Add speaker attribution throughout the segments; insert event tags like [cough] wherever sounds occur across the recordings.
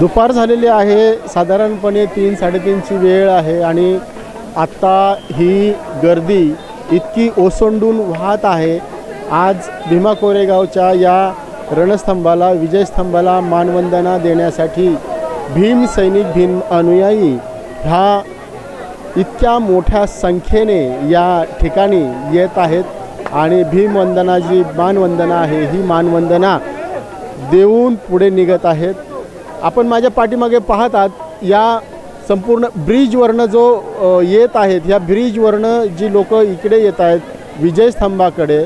Speaker 1: दुपार झालेली आहे. साधारणपणे तीन साडेतीनची वेळ आहे आणि आत्ता ही गर्दी इतकी ओसंडून वाहत आहे. आज भीमा कोरेगावच्या या रणस्तंभाला विजयस्तंभाला मानवंदना देण्यासाठी भीम सैनिक भीम अनुयायी ह्या इतक्या मोठ्या संख्येने या ठिकाणी येत आहेत आणि भीमवंदना जी मानवंदना आहे. ही मानवंदना देऊन पुढे निघत आहेत. आपण माझ्या पाठीमागे पाहतात या संपूर्ण ब्रिजवरनं जो येत आहेत ह्या ब्रिजवरनं जी लोक इकडे येत आहेत विजयस्तंभाकडे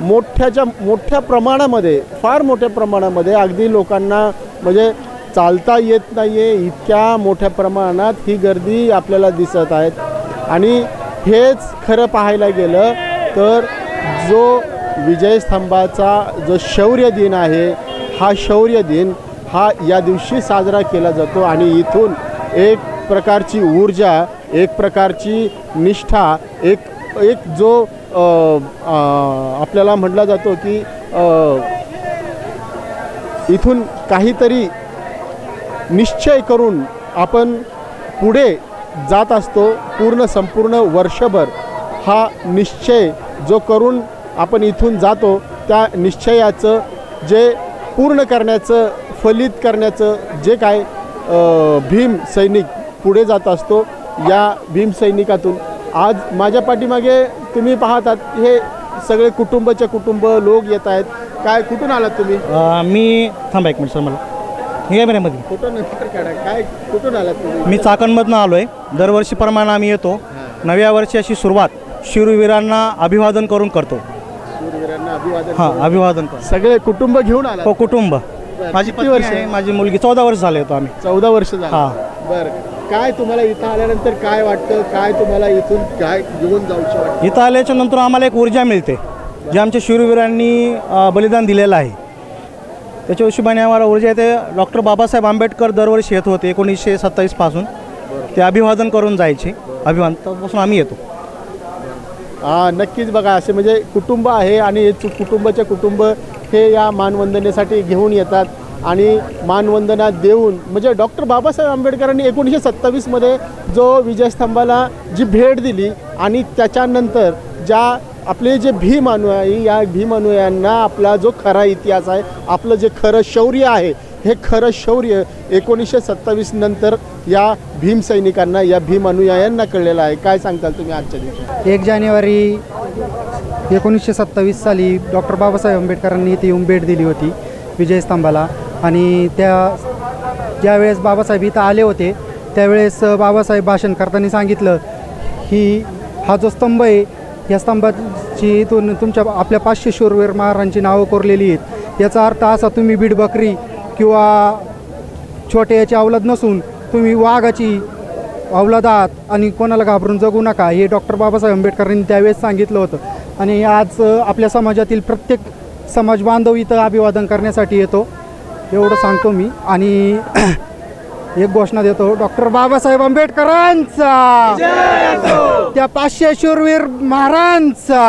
Speaker 1: मोठ्याच्या मोठ्या प्रमाणामध्ये फार मोठ्या प्रमाणामध्ये अगदी लोकांना म्हणजे चालता येत नाही आहे इतक्या मोठ्या प्रमाणात ही गर्दी आपल्याला दिसत आहेत. आणि हेच खरं पाहायला गेलं तर जो विजयस्तंभाचा जो शौर्य दिन आहे हा शौर्य दिन हा या दिवशी साजरा केला जातो आणि इथून एक प्रकारची ऊर्जा एक प्रकारची निष्ठा एक एक जो आपल्याला म्हटला जातो की इथून काहीतरी निश्चय करून आपण पुढे जात असतो पूर्ण संपूर्ण वर्षभर. हा निश्चय जो करून आपण इथून जातो त्या निश्चयाचं जे पूर्ण करण्याचं फलित करण्याचं जे काय भीम सैनिक पुढे जात असतो या भीम सैनिकातून आज माझ्या पाठीमागे तुम्ही पाहतात हे सगळे कुटुंबाचे कुटुंब लोक येत आहेत. काय कुठून आलात तुम्ही?
Speaker 2: मी थांबा एक मिनिट सर मला. हे मध्ये
Speaker 1: कुठून काय कुठून आलात तुम्ही?
Speaker 2: मी चाकणमधनं आलो आहे दरवर्षीप्रमाणे आम्ही येतो. नव्या वर्षाची सुरुवात शूरवीरांना अभिवादन करून करतो.
Speaker 1: शूरवीरांना अभिवादन
Speaker 2: हां. अभिवादन
Speaker 1: सगळे कुटुंब घेऊन आला
Speaker 2: हो कुटुंब. माझी
Speaker 1: किती वर्ष?
Speaker 2: आहे माझी मुलगी. चौदा वर्ष झाले होतो आम्ही.
Speaker 1: चौदा वर्ष झालं.
Speaker 2: हां.
Speaker 1: बरं. काय तुम्हाला इथं आल्यानंतर काय वाटतं? काय तुम्हाला इथून काय घेऊन वाटतं?
Speaker 2: इथं आल्याच्यानंतर आम्हाला एक ऊर्जा मिळते जे आमच्या शूरवीरांनी अ, बलिदान दिलेलं आहे. त्याच्या हिशोबाने आम्हाला ऊर्जा येते. डॉक्टर बाबासाहेब आंबेडकर दरवर्षी येत होते एकोणीसशे सत्तावीसपासून ते अभिवादन करून जायचे. अभिवादन. तेव्हापासून आम्ही येतो.
Speaker 1: हा नक्कीच बघा. असे म्हणजे कुटुंब आहे आणि हे चु- कुटुंबाचे कुटुंब हे या मानवंदनेसाठी घेऊन येतात आणि मानवंदना देऊन म्हणजे डॉक्टर बाबासाहेब आंबेडकरांनी एकोणीसशे सत्तावीसमध्ये जो विजयस्तंभाला जी भेट दिली आणि त्याच्यानंतर ज्या आपले जे भीम अनुयायी या भीम अनुयायांना आपला जो खरा इतिहास आहे आपलं जे खरं शौर्य आहे हे खरं शौर्य एकोणीसशे सत्तावीस नंतर या भीम सैनिकांना या भीम अनुयायांना कळलेलं आहे. काय सांगताल तुम्ही आजच्या दिवशी?
Speaker 3: एक जानेवारी एकोणीसशे सत्तावीस साली डॉक्टर बाबासाहेब आंबेडकरांनी इथे येऊन भेट दिली होती विजयस्तंभाला. आणि त्या ज्यावेळेस बाबासाहेब इथं आले होते त्यावेळेस बाबासाहेब भाषण करताना सांगितलं ही हा जो स्तंभ आहे या स्तंभाची इथून तुमच्या आपल्या पाचशे शूरवीर महाराजांची नावं कोरलेली आहेत. याचा अर्थ असा तुम्ही बीड बकरी किंवा छोटे याची अवलाद नसून तुम्ही वाघाची अवलाद आहात आणि कोणाला घाबरून जगू नका हे डॉक्टर बाबासाहेब आंबेडकरांनी त्यावेळेस सांगितलं होतं. आणि आज आपल्या समाजातील प्रत्येक समाज बांधव इथं अभिवादन करण्यासाठी येतो. एवढं सांगतो मी. आणि [clears throat] एक घोषणा देतो. डॉक्टर बाबासाहेब आंबेडकरांचा! त्या पाचशे शूरवीर महाराजांचा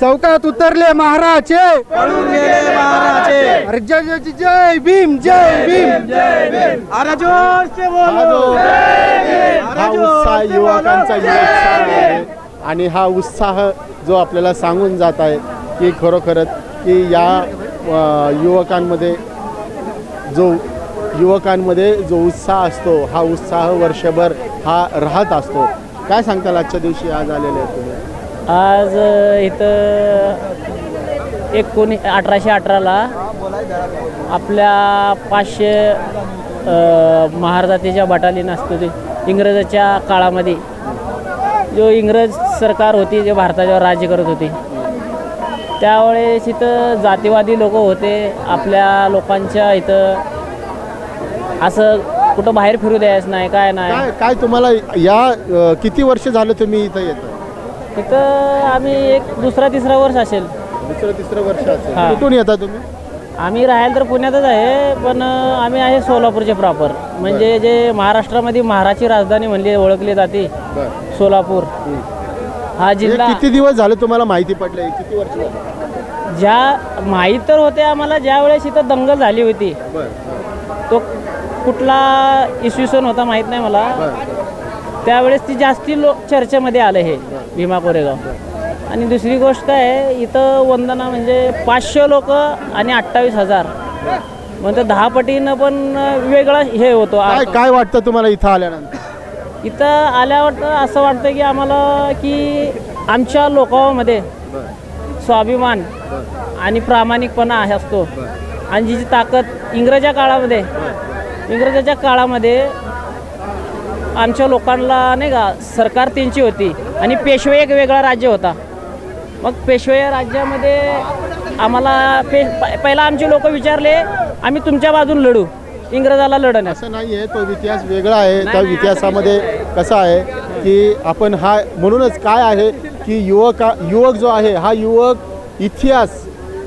Speaker 3: चौकात उतरले महाराजे! अरे जय जय जय- जय भीम जय भीम!
Speaker 1: युवकांचा आहे आणि हा उत्साह जो आपल्याला सांगून जात आहे की खरोखरच की या युवकांमध्ये जो युवकांमध्ये जो उत्साह असतो हा उत्साह वर्षभर हा राहत असतो. काय सांगताल आजच्या दिवशी आज आलेले आहेत तुम्ही?
Speaker 4: आज इथं एकोणी अठराशे अठराला आपल्या पाचशे महाराजाच्या महारजातीच्या बटालियन असतो ते इंग्रजाच्या काळामध्ये जो इंग्रज सरकार होती जे भारताच्यावर राज्य करत होती. त्यावेळेस इथं जातीवादी लोक होते. आपल्या लोकांच्या इथं असं कुठं बाहेर फिरू द्यायचं नाही काय नाही.
Speaker 1: काय तुम्हाला या किती वर्ष झालं तुम्ही इथं येतं?
Speaker 4: इथं आम्ही एक दुसरा तिसरा वर्ष असेल.
Speaker 1: दुसरं तिसरं वर्ष असेल. कुठून येता तुम्ही?
Speaker 4: आम्ही राहायला तर पुण्यातच आहे पण आम्ही आहे सोलापूरचे प्रॉपर म्हणजे जे महाराष्ट्रामध्ये महाराची राजधानी म्हणली ओळखली जाते. सोलापूर. हा जिल्हा
Speaker 1: किती दिवस झाले तुम्हाला माहिती पडले किती वर्ष
Speaker 4: ज्या माहीत तर होते आम्हाला ज्या वेळेस इथं दंगल झाली होती. तो कुठला इसवी सन होता माहीत नाही मला. त्यावेळेस ती जास्ती लो चर्चेमध्ये आलं हे भीमा कोरेगाव. आणि दुसरी गोष्ट आहे इथं वंदना म्हणजे पाचशे लोक आणि अठ्ठावीस हजार. म्हणजे दहा पटीनं पण वेगळं हे होतो.
Speaker 1: काय काय वाटतं तुम्हाला इथं आल्यानंतर?
Speaker 4: इथं आल्यावर असं वाटतं की आम्हाला की आमच्या लोकांमध्ये स्वाभिमान आणि प्रामाणिकपणा आहे असतो. आणि जी जी ताकद इंग्रजा काळामध्ये इंग्रजाच्या काळामध्ये आमच्या लोकांना नाही का सरकार त्यांची होती आणि पेशवे एक वेगळा राज्य होता. मग पेशवे राज्यामध्ये आम्हाला पे प- पहिला आमचे लोक विचारले आम्ही तुमच्या बाजून लढू इंग्रजाला लढण्यास.
Speaker 1: असं नाही आहे तो इतिहास वेगळा आहे त्या इतिहासामध्ये कसं आहे की आपण हा म्हणूनच काय आहे की युवक युवक जो आहे हा युवक इतिहास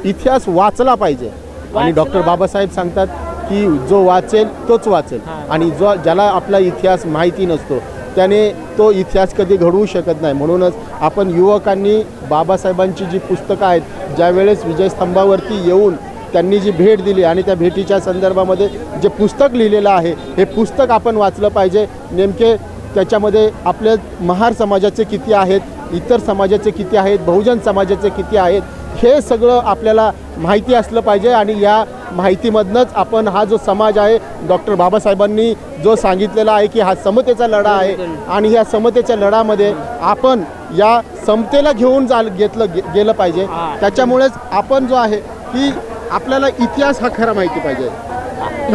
Speaker 1: इतिहास वाचला पाहिजे. आणि डॉक्टर बाबासाहेब सांगतात की जो वाचेल तोच वाचेल. आणि जो ज्याला आपला इतिहास माहिती नसतो त्याने तो इतिहास कधी घडवू शकत नाही. म्हणूनच आपण युवकांनी बाबासाहेबांची जी पुस्तकं आहेत ज्यावेळेस विजयस्तंभावरती येऊन त्यांनी जी भेट दिली आणि त्या भेटीच्या संदर्भामध्ये जे पुस्तक लिहिलेलं आहे हे पुस्तक आपण वाचलं पाहिजे. नेमके त्याच्यामध्ये आपल्या महार समाजाचे किती आहेत इतर समाजाचे किती आहेत बहुजन समाजाचे किती आहेत हे सगळं आपल्याला माहिती असलं पाहिजे आणि या माहितीमधनंच आपण हा जो समाज आहे डॉक्टर बाबासाहेबांनी जो सांगितलेला आहे की हा समतेचा लढा आहे आणि या समतेच्या लढामध्ये आपण या समतेला घेऊन जा घेतलं गे- गेलं पाहिजे. त्याच्यामुळेच आपण जो आहे की आपल्याला इतिहास हा खरा माहिती पाहिजे.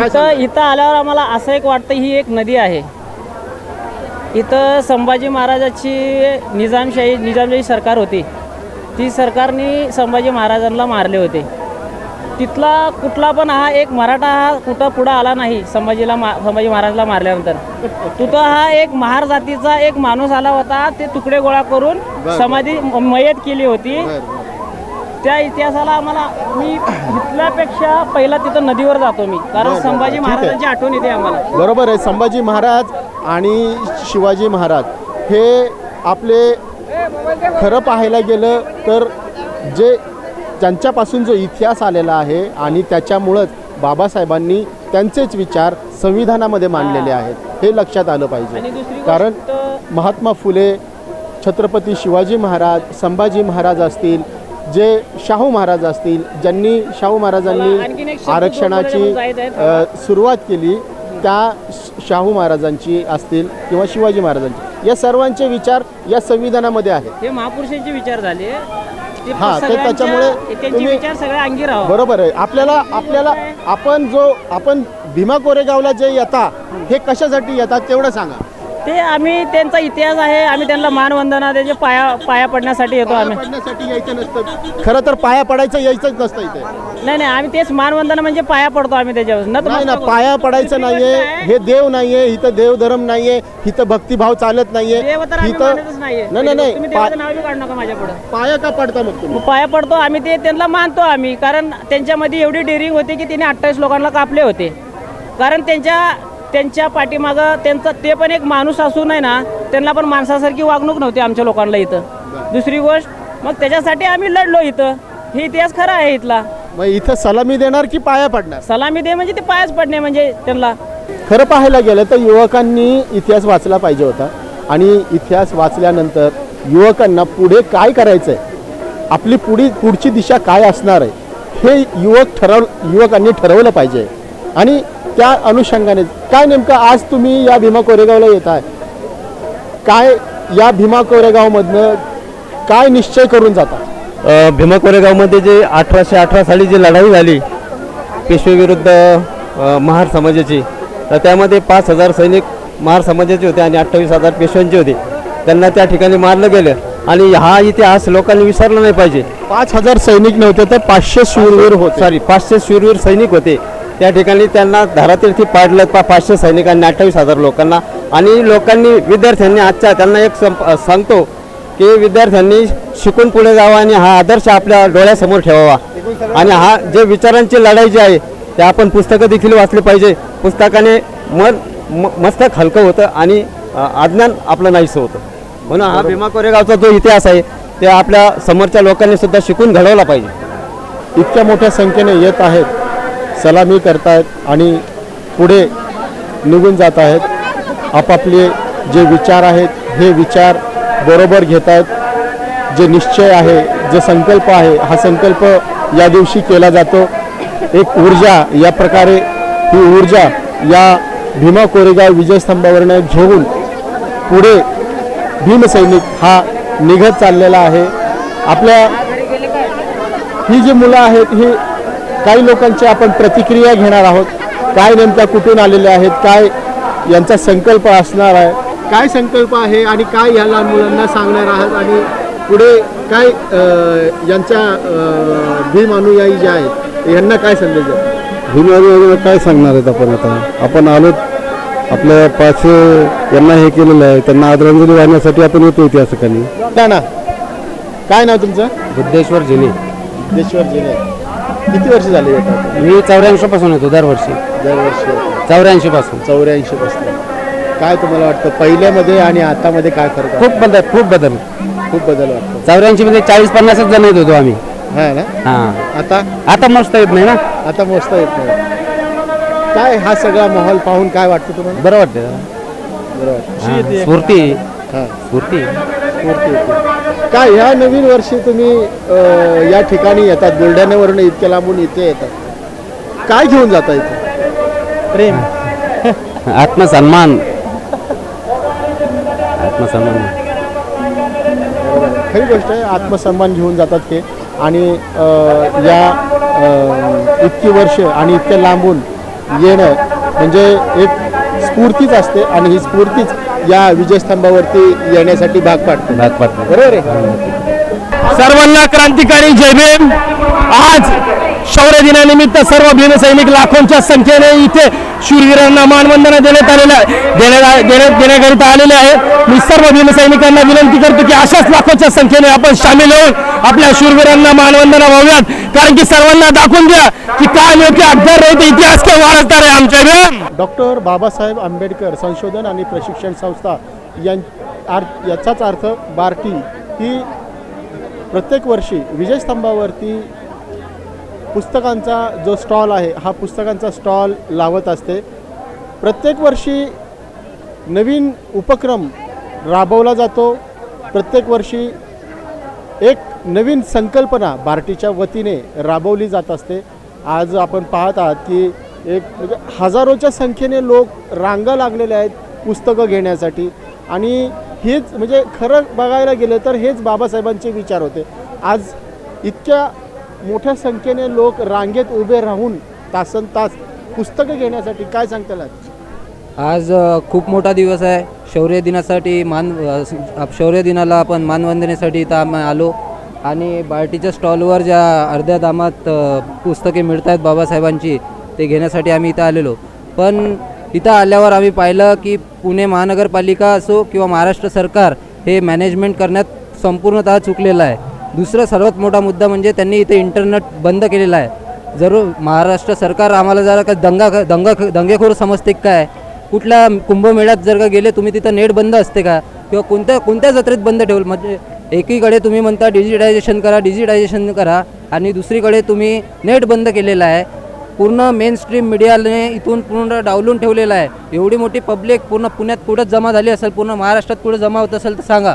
Speaker 4: इथं इथं आल्यावर आम्हाला असं एक वाटतं ही एक नदी आहे. इथं संभाजी महाराजाची निजामशाही निजामशाही सरकार होती. ती सरकारने संभाजी महाराजांना मारले होते तिथला कुठला पण हा एक मराठा हा कुठं पुढं आला नाही संभाजीला मा संभाजी महाराजला मारल्यानंतर तिथं हा एक महार जातीचा एक माणूस आला होता ते तुकडे गोळा करून. समाधी मयत केली होती. त्या इतिहासाला आम्हाला मी इथल्यापेक्षा पहिला तिथं नदीवर जातो मी कारण संभाजी. महाराजांची आठवण येते आम्हाला
Speaker 1: बरोबर आहे संभाजी महाराज आणि शिवाजी महाराज हे आपले खरं पाहायला गेलं तर जे ज्यांच्यापासून जो इतिहास आलेला आहे आणि त्याच्यामुळंच बाबासाहेबांनी त्यांचेच विचार संविधानामध्ये मांडलेले आहेत हे लक्षात आलं पाहिजे. कारण महात्मा फुले छत्रपती शिवाजी महाराज संभाजी महाराज असतील जे शाहू महाराज असतील ज्यांनी शाहू महाराजांनी आरक्षणाची सुरुवात केली त्या शाहू महाराजांची असतील किंवा शिवाजी महाराजांची. या सर्वांचे विचार या संविधानामध्ये आहेत.
Speaker 4: हे महापुरुषांचे विचार झाले.
Speaker 1: हा, ते त्याच्यामुळे तुम्ही-
Speaker 4: अंगी
Speaker 1: बरोबर आहे. आपल्याला आपल्याला आपण जो आपण भीमा कोरेगावला जे येता हे कशासाठी येतात तेवढं सांगा.
Speaker 4: ते आम्ही त्यांचा इतिहास आहे आम्ही त्यांना मानवंदना त्याचे पाया पाया पडण्यासाठी येतो आम्ही.
Speaker 1: पडण्यासाठी यायचं नसतं. खरं तर पाया पडायचं यायचंच नसतं इथे.
Speaker 4: नाही नाही आम्ही तेच मानवंदना म्हणजे पाया पडतो आम्ही त्याच्यावर.
Speaker 1: नाही ना. पाया पडायचं नाहीये हे देव नाहीये इथं देवधर्म नाहीये इथं भक्तिभाव चालत नाहीये
Speaker 4: देव तर आम्ही
Speaker 1: इथं
Speaker 4: मानतच नाहीये.
Speaker 1: नाही नाही नाही
Speaker 4: तुम्ही
Speaker 1: पा-
Speaker 4: देवाचं नाव बी काढू नका माझ्या पुढे.
Speaker 1: पाया का पडता मग तुम्ही?
Speaker 4: पाया पडतो आम्ही ते त्यांना मानतो आम्ही कारण त्यांच्यामध्ये एवढी डेअरिंग होती की त्यांनी अठ्ठावीस लोकांना कापले होते. कारण त्यांच्या त्यांच्या पाठीमागं त्यांचा ते पण एक माणूस असून आहे ना त्यांना पण माणसासारखी वागणूक नव्हती आमच्या लोकांना इथं. दुसरी गोष्ट मग त्याच्यासाठी आम्ही लढलो इथं. हे इतिहास खरा आहे इथला.
Speaker 1: मग इथं सलामी देणार की पाया पडणार?
Speaker 4: सलामी दे म्हणजे ते पायाच पडणे म्हणजे त्यांना.
Speaker 1: खरं पाहायला गेलं तर युवकांनी इतिहास वाचला पाहिजे होता. आणि इतिहास वाचल्यानंतर युवकांना पुढे काय करायचं आहे आपली पुढी पुढची दिशा काय असणार आहे? हे युवक ठरव युवकांनी ठरवलं पाहिजे. आणि त्या अनुषंगाने काय नेमकं आज तुम्ही या भीमा कोरेगावला येत आहे काय या भीमा कोरेगावमधनं काय निश्चय करून जाता?
Speaker 5: भीमा कोरेगावमध्ये जे अठराशे अठरा साली जी लढाई झाली पेशवेविरुद्ध महार समाजाची तर त्यामध्ये पाच हजार सैनिक महार समाजाचे होते आणि अठ्ठावीस हजार पेशव्यांचे होते. त्यांना त्या ठिकाणी मारलं गेलं आणि हा इतिहास लोकांनी विसरला नाही पाहिजे.
Speaker 1: पाच हजार सैनिक नव्हते तर पाचशे शूरवीर होते.
Speaker 5: सॉरी पाचशे शूरवीर सैनिक होते. त्या ठिकाणी त्यांना धारातीर्थी पाडलं पा पाचशे सैनिकांनी अठ्ठावीस हजार लोकांना. आणि लोकांनी विद्यार्थ्यांनी आजच्या त्यांना एक संप सांगतो की विद्यार्थ्यांनी शिकून पुढे जावा आणि हा आदर्श आपल्या डोळ्यासमोर ठेवावा. आणि हा जे विचारांची लढाई जी आहे ते आपण पुस्तकं देखील वाचली पाहिजे. पुस्तकाने मन म- मस्तक हलकं होतं आणि अज्ञान आपलं नाहीसं होतं. म्हणून हा भीमा कोरेगावचा जो इतिहास आहे ते आपल्या समोरच्या लोकांनी सुद्धा शिकून घडवला पाहिजे.
Speaker 1: इतक्या मोठ्या संख्येने येत आहेत. सलामी करतायत आणि पुढे निघून जात आहेत. आपापले जे विचार आहेत हे विचार बरोबर घेत आहेत जे निश्चय आहे जे संकल्प आहे हा संकल्प या दिवशी केला जातो. एक ऊर्जा या प्रकारे ही ऊर्जा या भीमा कोरेगाव विजयस्तंभावरनं घेऊन पुढे भीमसैनिक हा निघत चाललेला आहे. आपल्या ही जी मुलं आहेत ही काही लोकांची आपण प्रतिक्रिया घेणार आहोत. काय नेमक्या कुठून आलेले आहेत काय यांचा संकल्प असणार आहे काय संकल्प आहे आणि काय या लहान मुलांना सांगणार आहात आणि पुढे काय अं, यांच्या अं, भीम अनुयायी जे आहेत यांना काय संदेश द्याल?
Speaker 6: वगैरे काय सांगणार आहेत आपण आता? आपण आलो आपल्या पाचशे यांना हे केलेलं आहे त्यांना आदरांजली वाहण्यासाठी आपण येतो इथे असं काही
Speaker 1: ना ना. काय नाव तुमचं?
Speaker 5: बुद्धेश्वर जिने
Speaker 1: देश्वर जिने किती वर्ष झाले येतात?
Speaker 5: मी चौऱ्याऐंशी पासून येतो दरवर्षी.
Speaker 1: दरवर्षी. येतात.
Speaker 5: चौऱ्याऐंशी पासून.
Speaker 1: चौऱ्याऐंशी पासून. काय तुम्हाला वाटतं पहिल्यामध्ये आणि आतामध्ये काय फरक आहे?
Speaker 5: खूप बदल खूप बदल.
Speaker 1: खूप बदल वाटतो.
Speaker 5: चौऱ्याऐंशी मध्ये चाळीस पन्नासच जण येत होतो आम्ही.
Speaker 1: हा ना?
Speaker 5: हा.
Speaker 1: आता?
Speaker 5: आता मस्त येत नाही ना?
Speaker 1: आता मोजता येत नाही. काय हा सगळा माहोल पाहून काय वाटतं तुम्हाला?
Speaker 5: बरं वाटतं
Speaker 1: बरं वाटतं.
Speaker 5: हा, स्फूर्ती.
Speaker 1: हा.
Speaker 5: स्फूर्ती
Speaker 1: स्फूर्ती येते. काय ह्या नवीन वर्षी तुम्ही अं, या ठिकाणी येतात बुलढाण्यावरून इतक्या लांबून इथे येतात. काय घेऊन जाता इथे?
Speaker 2: प्रेम.
Speaker 5: आत्मसन्मान. आत्मसन्मान.
Speaker 1: खरी गोष्ट आहे आत्मसन्मान घेऊन जातात ते. आणि अ, या अ, इतकी वर्ष आणि इतक्या लांबून येणं म्हणजे एक स्फूर्तीच असते आणि ही स्फूर्तीच या विजयस्तंभावरती येण्यासाठी भाग पाडते.
Speaker 5: भाग पाडते.
Speaker 1: बरोबर आहे?
Speaker 7: सर्वांना क्रांतिकारी जय भीम. आज शौर्य दिनानिमित्त सर्व भीमसैनिक लाखोंच्या संख्येने इथे शूरवीरांना मानवंदना देण्यात आलेल्या देण्यात देण्यात देण्याकरिता आलेले आहेत मी सर्व भीमसैनिकांना विनंती करतो की अशाच लाखोंच्या संख्येने आपण सामील होऊन आपल्या शूरवीरांना मानवंदना व्हाव्यात कारण की सर्वांना दाखवून द्या की काय योग्य अक्षर रहित इतिहास काय वारसदार आहे आमच्या
Speaker 1: डॉक्टर बाबासाहेब आंबेडकर संशोधन आणि प्रशिक्षण संस्था यां याचाच अर्थ बार्टी. ही प्रत्येक वर्षी विजयस्तंभावरती पुस्तकांचा जो स्टॉल आहे हा पुस्तकांचा स्टॉल लावत असते. प्रत्येक वर्षी नवीन उपक्रम राबवला जातो. प्रत्येक वर्षी एक नवीन संकल्पना बार्टीच्या वतीने राबवली जात असते. आज आपण पाहत आहात की एक म्हणजे हजारोच्या संख्येने लोक रांगा लागलेले आहेत पुस्तकं घेण्यासाठी. आणि हेच म्हणजे खरं बघायला गेलं तर हेच बाबासाहेबांचे विचार होते. आज इतक्या मोठ्या संख्येने लोक रांगेत उभे राहून तासन तास पुस्तकं घेण्यासाठी काय सांगताल आज?
Speaker 8: खूप मोठा दिवस आहे. शौर्य दिनासाठी मान शौर्य दिनाला आपण मानवंदनेसाठी इथं आम्ही आलो. आणि बार्टीच्या स्टॉलवर ज्या अर्ध्या दामात पुस्तके मिळत आहेत बाबासाहेबांची ते घेण्यासाठी आम्ही इथं आलेलो. पण इथं आल्यावर आम्ही पाहिलं की पुणे महानगरपालिका असो किंवा महाराष्ट्र सरकार हे मॅनेजमेंट करण्यात संपूर्णतः चुकलेलं आहे. दुसरा सर्वात मोठा मुद्दा म्हणजे त्यांनी इथे इंटरनेट बंद केलेलं आहे. जरूर महाराष्ट्र सरकार आम्हाला जरा का दंगा दंगा दंगेखोर समजते काय? कुठल्या कुंभमेळ्यात जर का गेले तुम्ही तिथं नेट बंद असते का? किंवा कोणत्या कोणत्या जत्रेत बंद ठेवलं? म्हणजे एकीकडे तुम्ही म्हणता डिजिटायझेशन करा डिजिटायझेशन करा आणि दुसरीकडे तुम्ही नेट बंद केलेलं आहे. पूर्ण मेन स्ट्रीम मीडियाने इथून पूर्ण डावलून ठेवलेलं आहे. एवढी मोठी पब्लिक पूर्ण पुण्यात कुठं जमा झाली असेल पूर्ण महाराष्ट्रात कुठं जमा होत असेल तर सांगा.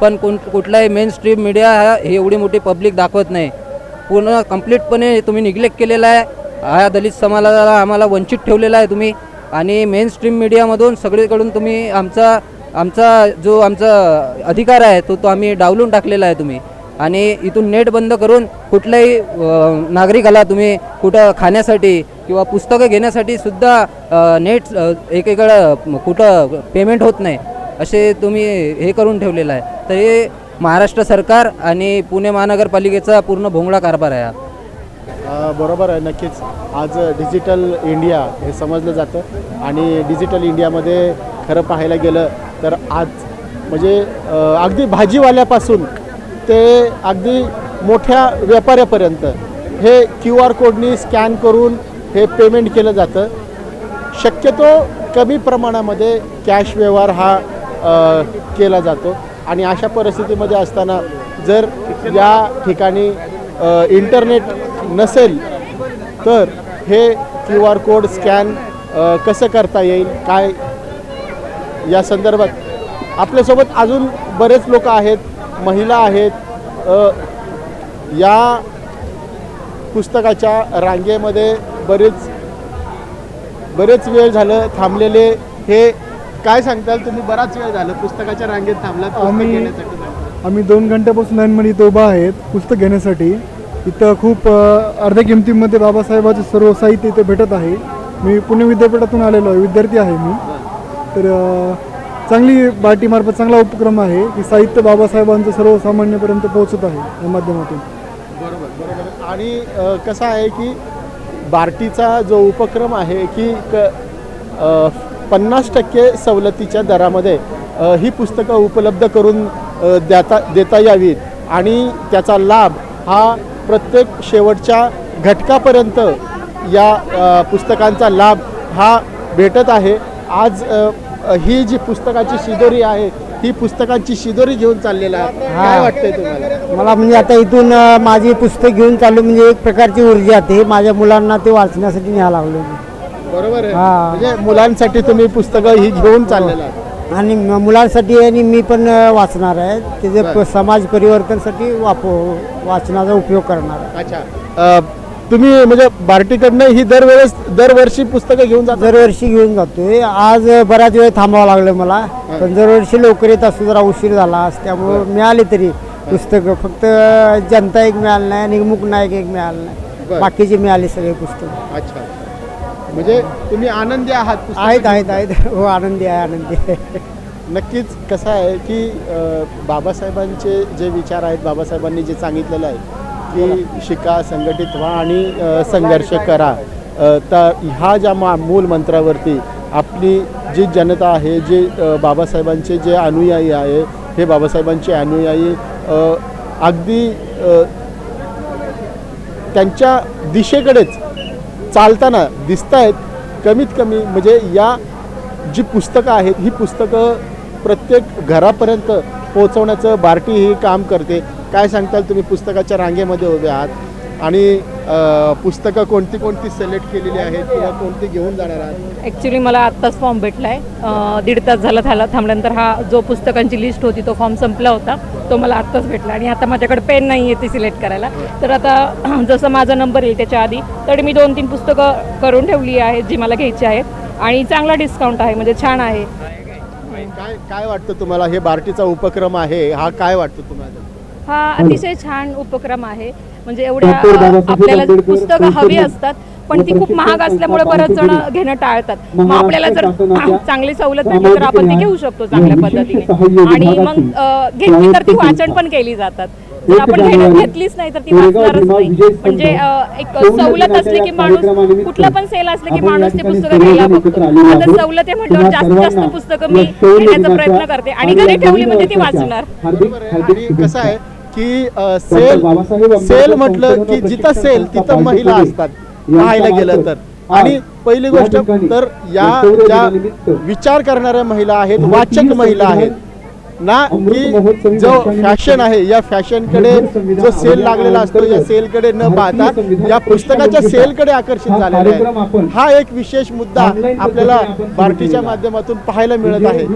Speaker 8: पण कोण कुठलाही मेन स्ट्रीम मीडिया हा हे एवढी मोठी पब्लिक दाखवत नाही. पूर्ण कम्प्लीटपणे तुम्ही निग्लेक्ट केलेला आहे. हा दलित समाजाला आम्हाला वंचित ठेवलेला आहे तुम्ही. आणि मेन स्ट्रीम मीडियामधून सगळीकडून तुम्ही आमचा आमचा जो आमचा अधिकार आहे तो तो आम्ही डावलून टाकलेला आहे तुम्ही. आणि इथून नेट बंद करून कुठल्याही नागरिकाला तुम्ही कुठं खाण्यासाठी किंवा पुस्तकं घेण्यासाठी सुद्धा नेट एकेकडं कुठं पेमेंट होत नाही. असे तुम्ही हे करून ठेवलेलं आहे. तर हे महाराष्ट्र सरकार आणि पुणे महानगरपालिकेचा पूर्ण भोंगळा कारभार आहे हा.
Speaker 1: बरोबर आहे नक्कीच. आज डिजिटल इंडिया हे समजलं जातं आणि डिजिटल इंडियामध्ये खरं पाहायला गेलं तर आज म्हणजे अगदी भाजीवाल्यापासून ते अगदी मोठ्या व्यापाऱ्यापर्यंत हे क्यू आर कोडनी स्कॅन करून हे पेमेंट केलं जातं. शक्यतो कमी प्रमाणामध्ये कॅश व्यवहार हा केला जातो. आणि अशा परिस्थितीमध्ये असताना जर या ठिकाणी इंटरनेट नसेल तर हे क्यू आर कोड स्कॅन कसं करता येईल काय? या संदर्भात आपल्यासोबत अजून बरेच लोक आहेत महिला आहेत या पुस्तकाच्या रांगेमध्ये बरेच बरेच वेळ झालं थांबलेले हे काय सांगताल? तुम्ही बराच वेळ झालं पुस्तकाच्या रांगेत पुस्तक
Speaker 9: आम्ही-. आम्ही दोन घंट्यापासून लाईनमध्ये इथं उभा आहेत पुस्तक घेण्यासाठी. इथं खूप अ, अर्ध्या किमतीमध्ये बाबासाहेबांचे सर्व साहित्य इथे भेटत आहे. मी पुणे विद्यापीठातून आलेलो आहे विद्यार्थी आहे मी. तर अ, चांगली बार्टीमार्फत चांगला उपक्रम आहे की साहित्य बाबासाहेबांचं सर्वसामान्यपर्यंत पोहोचत आहे या माध्यमातून.
Speaker 1: बरोबर बरोबर. आणि अ, कसं आहे की बार्टीचा जो उपक्रम आहे की क पन्नास टक्के सवलतीच्या दरामध्ये ही पुस्तकं उपलब्ध करून देता देता यावीत. आणि त्याचा लाभ हा प्रत्येक शेवटच्या घटकापर्यंत या पुस्तकांचा लाभ हा भेटत आहे. आज ही जी पुस्तकाची शिदोरी आहे ही पुस्तकांची शिदोरी घेऊन चाललेला आहे. काय वाटतंय तुम्हाला?
Speaker 10: मला म्हणजे आता इथून माझी पुस्तक घेऊन चालू म्हणजे एक प्रकारची ऊर्जा ते माझ्या मुलांना ते वाचण्यासाठी न्यायला लागलो.
Speaker 1: बरोबर आहे.
Speaker 10: हा.
Speaker 1: म्हणजे मुलांसाठी तुम्ही पुस्तकं ही घेऊन चाललेला.
Speaker 10: आणि म- मुलांसाठी आणि मी पण अ, वाचणार आहे. त्याचे. प- समाज परिवर्तनसाठी वाप वाचनाचा उपयोग करणार आहे.
Speaker 1: अच्छा. अ, तुम्ही म्हणजे बार्टीकडनं ही दरवेळेस दरवर्षी पुस्तकं घेऊन जाता?
Speaker 10: दरवर्षी घेऊन जातोय. आज अ, बराच वेळ थांबावं लागलं मला. पण दरवर्षी लवकर येत असतो जरा उशीर झाला आज त्यामुळं मिळाली तरी पुस्तकं. फक्त अ, जनता एक मिळालं नाही आणि मुक नायक एक मिळालं
Speaker 1: बरं.
Speaker 10: नाही बाकीचे मिळाले सगळे पुस्तकं.
Speaker 1: अच्छा. म्हणजे तुम्ही आनंदी आहात
Speaker 10: आहेत आहेत आहेत. हो आनंदी आहे आनंदी आहे.
Speaker 1: नक्कीच कसं आहे की अ, बाबासाहेबांचे जे विचार आहेत बाबासाहेबांनी जे सांगितलेलं आहे की शिका संघटित व्हा आणि अ, संघर्ष करा. अ, तर ह्या ज्या मा मूल मंत्रावरती आपली जी जनता आहे जे अ, बाबासाहेबांचे जे अनुयायी आहे हे बाबासाहेबांचे अनुयायी अ, अगदी अ, त्यांच्या दिशेकडेच चालताना दिसत आहेत कमीत कमी म्हणजे या जी पुस्तकं आहेत ही पुस्तकं प्रत्येक घरापर्यंत पोहोचवण्याचं बार्टी ही काम करते. काय सांगताल तुम्ही? पुस्तकाच्या रांगेमध्ये उभे आहात आणि पुस्तकं कोणती कोणती सिलेक्ट केलेली आहेत किंवा कोणती घेऊन जाणार आहात?
Speaker 11: ॲक्च्युली मला आत्ताच फॉर्म भेटला आहे दीड तास झाला थाला थांबल्यानंतर हा जो पुस्तकांची लिस्ट होती तो फॉर्म संपला होता. तो मला आत्ताच भेटला आणि आता माझ्याकडे पेन नाही आहे ती सिलेक्ट करायला. तर आता [clears throat] जसं माझा नंबर येईल त्याच्या आधी तर मी दोन तीन पुस्तकं करून ठेवली आहेत जी मला घ्यायची आहेत. आणि चांगला डिस्काउंट आहे म्हणजे छान आहे.
Speaker 1: काय काय वाटतं तुम्हाला? हे बार्टीचा उपक्रम आहे हा काय वाटतं तुम्हाला?
Speaker 11: हा अतिशय छान उपक्रम आहे. म्हणजे एवढ्या आपल्याला पुस्तकं हवी असतात पण ती खूप महाग असल्यामुळे बरेच जण घेणं टाळतात. मग आपल्याला जर [laughs] चांगली सवलत भेटली तर आपण ती घेऊ शकतो चांगल्या पद्धतीने. आणि मग घेतली तर ती वाचन पण केली जातात. जर आपण घेणं घेतलीच नाही तर ती वाचणारच नाही. म्हणजे एक सवलत असली की माणूस कुठलं पण सेल असलं की माणूस ते पुस्तकं घ्यायला बघतो. आता सवलत आहे म्हटल्यावर जास्तीत जास्त पुस्तकं मी घेण्याचा प्रयत्न करते. आणि घरी ठेवली म्हणजे ती वाचणार.
Speaker 1: कसं आहे की सेल सेल म्हटलं की जिथं सेल तिथं महिला असतात पाहायला गेलं तर. आणि पहिली गोष्ट तर या ज्या विचार करणाऱ्या महिला आहेत वाचक महिला आहेत ना की जो फॅशन आहे या फॅशनकडे जो सेल लागलेला असतो या सेलकडे न पाहता या पुस्तकाच्या सेलकडे आकर्षित झालेले आहे. हा एक विशेष मुद्दा आपल्याला बार्टीच्या माध्यमातून पाहायला मिळत आहे.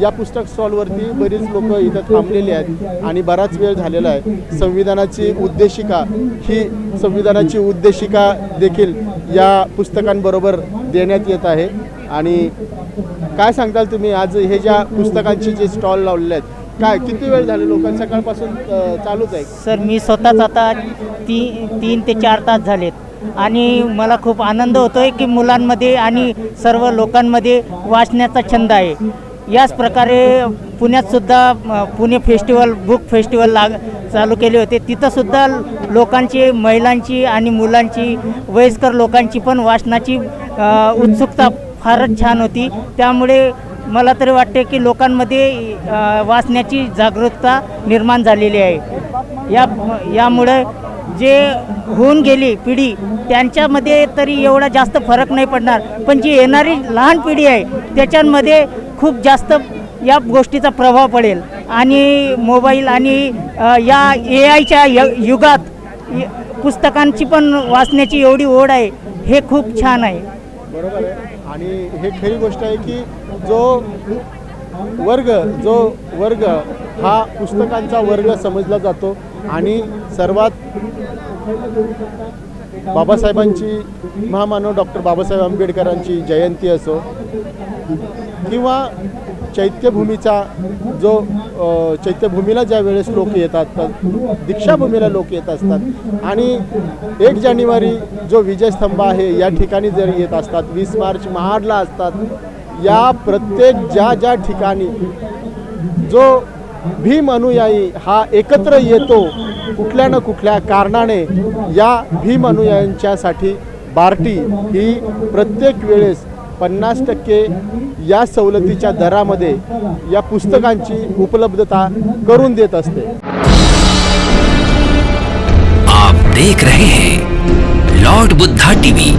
Speaker 1: या पुस्तक स्टॉलवरती बरीच लोक इथं थांबलेली आहेत आणि बराच वेळ झालेला आहे. संविधानाची उद्देशिका ही संविधानाची उद्देशिका देखील या पुस्तकांबरोबर देण्यात येत आहे. आणि काय सांगताल तुम्ही? आज हे ज्या पुस्तकांची जे स्टॉल लावलेले आहेत काय किती वेळ झाले? लोकांना सकाळपासून चालूच आहे.
Speaker 12: सर मी स्वतःच आता ती तीन ते चार तास झालेत. आणि मला खूप आनंद होतोय की मुलांमध्ये आणि सर्व लोकांमध्ये वाचण्याचा छंद आहे. याच प्रकारे पुण्यात सुद्धा पुणे फेस्टिवल बुक फेस्टिवल लाग चालू केले होते. तिथंसुद्धा लोकांची महिलांची आणि मुलांची वयस्कर लोकांची पण वाचनाची उत्सुकता फारच छान होती. त्यामुळे मला तरी वाटते की लोकांमध्ये वाचण्याची जागरूकता निर्माण झालेली आहे. या यामुळे जे होऊन गेली पिढी त्यांच्यामध्ये तरी एवढा जास्त फरक नाही पडणार. पण जी येणारी लहान पिढी आहे त्याच्यामध्ये खूप जास्त या गोष्टीचा प्रभाव पडेल. आणि मोबाईल आणि या ए आयच्या युगात पुस्तकांची पण वाचण्याची एवढी ओढ आहे हे खूप छान आहे.
Speaker 1: बरोबर आहे. आणि हे खरी गोष्ट आहे की जो वर्ग जो वर्ग हा पुस्तकांचा वर्ग समजला जातो आणि सर्वात बाबासाहेबांची महामानव डॉक्टर बाबासाहेब आंबेडकरांची जयंती असो किंवा चैत्यभूमीचा जो चैत्यभूमीला ज्या वेळेस लोक येतात दीक्षाभूमीला लोक येत असतात. आणि एक जानेवारी जो विजयस्तंभ आहे या ठिकाणी जर येत असतात वीस मार्च महाडला असतात या प्रत्येक ज्या ज्या ठिकाणी जो भीम अनुयायी हा एकत्र येतो कुठल्या ना कुठल्या कारणाने या भीम अनुयायांच्यासाठी बार्टी ही प्रत्येक वेळेस पन्नास टक्के या सवलतीच्या दरामध्ये या पुस्तकांची उपलब्धता करून देत असते.
Speaker 13: आप देख रहे हैं लॉर्ड बुद्धा टीवी।